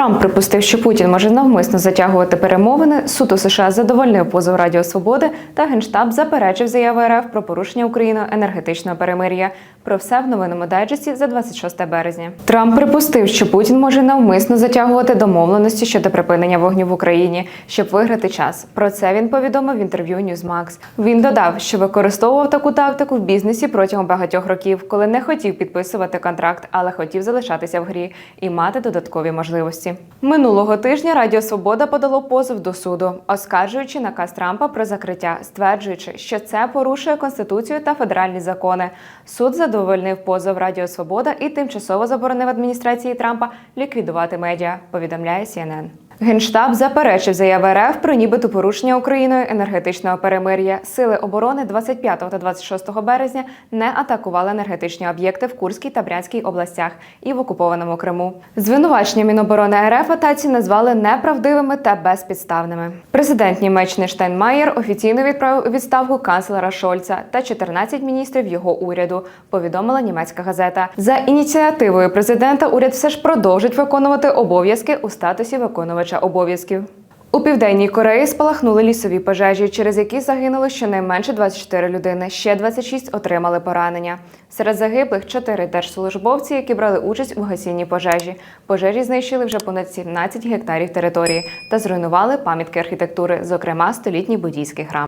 Трамп припустив, що Путін може навмисно затягувати перемовини. Суд у США задовольнив позов Радіо Свободи та Генштаб заперечив заяву РФ про порушення Україною енергетичного перемир'я. Про все в новинному дайджесті за 26 березня. Трамп припустив, що Путін може навмисно затягувати домовленості щодо припинення вогню в Україні, щоб виграти час. Про це він повідомив в інтерв'ю Newsmax. Він додав, що використовував таку тактику в бізнесі протягом багатьох років, коли не хотів підписувати контракт, але хотів залишатися в грі і мати додаткові можливості. Минулого тижня Радіо Свобода подало позов до суду, оскаржуючи наказ Трампа про закриття, стверджуючи, що це порушує конституцію та федеральні закони. Суд задовольнив позов Радіо Свобода і тимчасово заборонив адміністрації Трампа ліквідувати медіа. Повідомляє CNN. Генштаб заперечив заяви РФ про нібито порушення Україною енергетичного перемир'я. Сили оборони 25 та 26 березня не атакували енергетичні об'єкти в Курській та Брянській областях і в окупованому Криму. Звинувачення Міноборони РФ атаці назвали неправдивими та безпідставними. Президент Німеччини Штайнмаєр офіційно відправив у відставку канцлера Шольца та 14 міністрів його уряду. Повідомила німецька газета. За ініціативою президента уряд все ж продовжить виконувати обов'язки у статусі виконувача обов'язків. У південній Кореї спалахнули лісові пожежі, через які загинули щонайменше 24 людини. Ще 26 отримали поранення. Серед загиблих чотири держслужбовці, які брали участь у гасінні пожежі. Пожежі знищили вже понад 17 гектарів території та зруйнували пам'ятки архітектури, зокрема столітній буддійський храм.